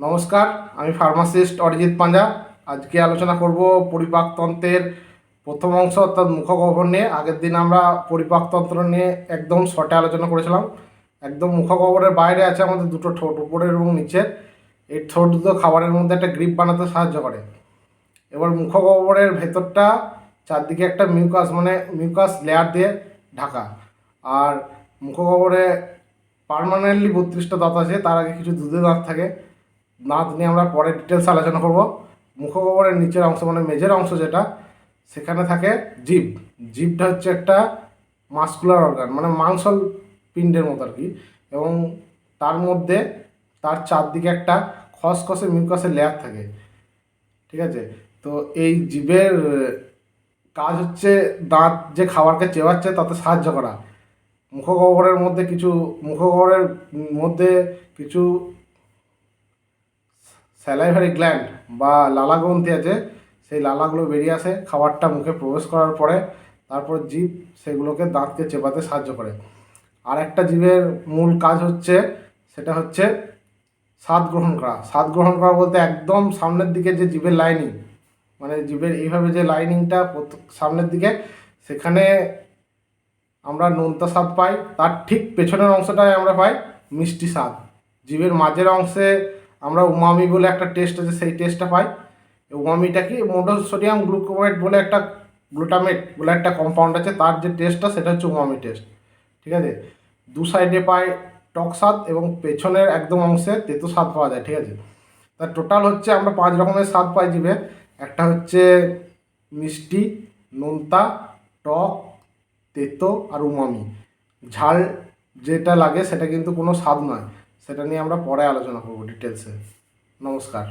নমস্কার, আমি ফার্মাসিস্ট অরিজিৎ পাঞ্জা। আজকে আলোচনা করব পরিপাকতন্ত্রের প্রথম অংশ অর্থাৎ মুখগহ্বর নিয়ে। আগের দিন আমরা পরিপাকতন্ত্র নিয়ে একদম শর্টে আলোচনা করেছিলাম। একদম মুখগহ্বরের বাইরে আছে আমাদের দুটো ঠোঁট, উপরের এবং নিচের। এই ঠোঁট দুটো খাবারের মধ্যে একটা গ্রিপ বানাতে সাহায্য করে। এবার মুখগহ্বরের ভেতরটা চারদিকে একটা মিউকাস মানে মিউকাস লেয়ার দিয়ে ঢাকা। আর মুখগহ্বরে পার্মানেন্টলি বত্রিশটা দাঁত আছে, তার আগে কিছু দুধে দাঁত থাকে। দাঁত নিয়ে আমরা পরে ডিটেলস আলোচনা করব। মুখগহ্বরের নিচের অংশ মানে মেজের অংশ যেটা, সেখানে থাকে জিভ জিভটা হচ্ছে একটা মাস্কুলার অর্গান মানে মাংসল পিণ্ডের মতো আর কি এবং তার মধ্যে তার চারদিকে একটা খসখসে মিউকাসের লেয়ার থাকে। ঠিক আছে? তো এই জীবের কাজ হচ্ছে দাঁত যে খাবারকে চেবাচ্ছে তাতে সাহায্য করা। মুখগহ্বরের মধ্যে কিছু মুখগহ্বরের মধ্যে কিছু স্যালাইভারি গ্ল্যান্ড বা লালা গ্রন্থি আছে, সেই লালাগুলো বেরিয়ে আসে, খাবারটা মুখে প্রবেশ করার পরে তারপর জীব সেগুলোকে দাঁতকে চেপাতে সাহায্য করে। আর একটা জীবের মূল কাজ হচ্ছে, সেটা হচ্ছে স্বাদ গ্রহণ করা। স্বাদ গ্রহণ করা বলতে একদম সামনের দিকে যে জীবের লাইনিং মানে জীবের এইভাবে যে লাইনিংটা সামনের দিকে, সেখানে আমরা নোনতা স্বাদ পাই, তার ঠিক পেছনের অংশটায় আমরা পাই মিষ্টি স্বাদ। জীবের মাঝের অংশে আমরা উমামি বলে একটা টেস্ট আছে, সেই টেস্টটা পাই। উমামিটা কি? মোটোসোডিয়াম গ্লুকোমেট বলে একটা গ্লুটামেট বলে একটা কম্পাউন্ড আছে, তার যে টেস্টটা সেটা হচ্ছে উমামি টেস্ট ঠিক আছে? দু সাইডে পাই টক স্বাদ এবং পেছনের একদম অংশে তেতো স্বাদ পাওয়া যায়, ঠিক আছে? তার টোটাল হচ্ছে আমরা পাঁচ রকমের স্বাদ পাই জিভে। একটা হচ্ছে মিষ্টি, নোনতা, টক, তেতো আর উমামি। ঝাল যেটা লাগে সেটা কিন্তু কোনো স্বাদ নয়। সেটা নিয়ে আমরা পরে আলোচনা করব ডিটেলসে নমস্কার।